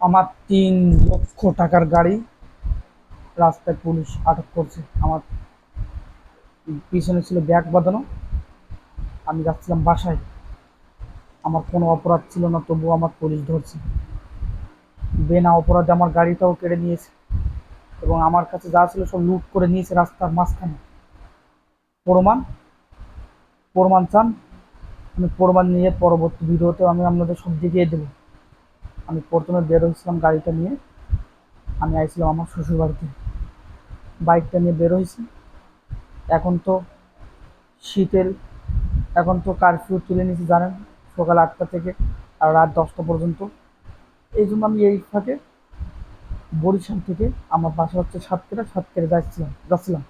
আমার তিন লক্ষ টাকার গাড়ি রাস্তায় পুলিশ আটক করছে। আমার পিছনে ছিল ব্যাগ বাঁধানো। আমি যাচ্ছিলাম বাসায়। আমার কোনো অপরাধ ছিল না, তবুও আমার পুলিশ ধরছে। বেনা অপরাধে আমার গাড়িটাও কেড়ে নিয়েছে এবং আমার কাছে যা ছিল সব লুট করে নিয়েছে রাস্তার মাঝখানে। প্রমাণ? প্রমাণ চান? আমি প্রমাণ নিয়ে পরবর্তী ভিডিওতে আমি আপনাদের সব দেখিয়ে দেবো। আমি প্রথমে বের হয়েছিলাম গাড়িটা নিয়ে। আমি আইছিলাম আমার শ্বশুর বাড়িতে বাইকটা নিয়ে বের হয়েছি। এখন তো শীতের, এখন তো কারফিউ তুলে নিয়েছি, জানেন? সকাল আটটা থেকে আর রাত দশটা পর্যন্ত। এই জন্য আমি এই ফাঁকে বরিশাল থেকে আমার বাসা হচ্ছে সাতক্ষীরা সাতক্ষীরা যাচ্ছিলাম যাচ্ছিলাম।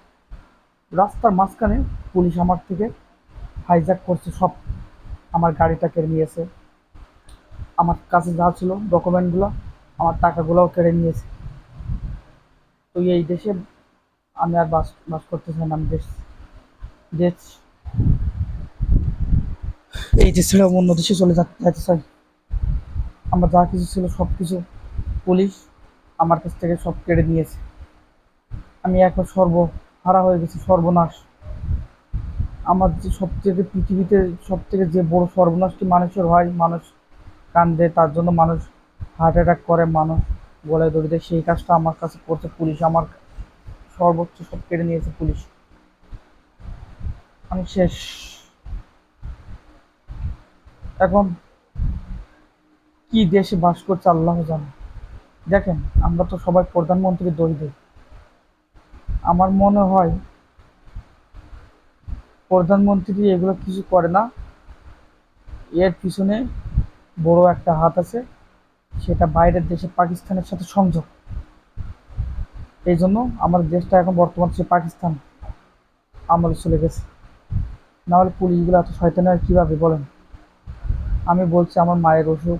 রাস্তার মাঝখানে পুলিশ আমার থেকে হাইজ্যাক করছে সব। আমার গাড়িটা কেড়ে নিয়েছে আমার কাছে যা ছিল ডকুমেন্টগুলো আমার টাকাগুলোও কেড়ে নিয়েছে। তো এই দেশে আমি আর বাস বাস করতে চাই না, আমি দেশ দেশ। এই দেশ ছেড়ে অন্য দেশে চলে যেতে চাই। আমার যা কিছু ছিল সব কিছু পুলিশ আমার কাছ থেকে সব কেড়ে নিয়েছে। আমি এখন সর্ব সর্বহারা হয়ে গেছি, সর্বনাশ। আমার যে সব থেকে পৃথিবীতে সব থেকে যে বড় সর্বনাশটি মানুষের হয়, মানুষ কান্দে, তার জন্য মানুষ হার্ট অ্যাটাক করে, মানুষ গলায় দড়ি দেয়। সেই কাজটা আমার কাছে করছে পুলিশ। আমার সর্বোচ্চ সব কেড়ে নিয়েছে পুলিশ। আমি শেষ। এখন কি দেশে বাস করছে আল্লাহ জানে। দেখেন, আমরা তো সবাই প্রধানমন্ত্রী দিই। আমার মনে হয় প্রধানমন্ত্রী এগুলো কিছু করে না। এর পিছনে বড় একটা হাত আছে, সেটা বাইরের দেশে পাকিস্তানের সাথে সংযোগ। এই জন্য আমার দেশটা এখন বর্তমান সে পাকিস্তান। আমলে চলে গেছে। নাহলে পুলিশগুলো এত শয়তানি হয় কীভাবে বলেন? আমি বলছি, আমার মায়ের অসুখ,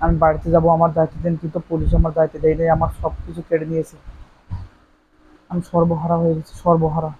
আমি বাড়িতে যাব, আমার দায়িত্ব দেন, কিন্তু পুলিশ আমার দায়িত্ব দেয় নাই, আমার সব কিছু কেড়ে নিয়েছে। আমি সর্বহারা হয়ে গেছি, সর্বহারা।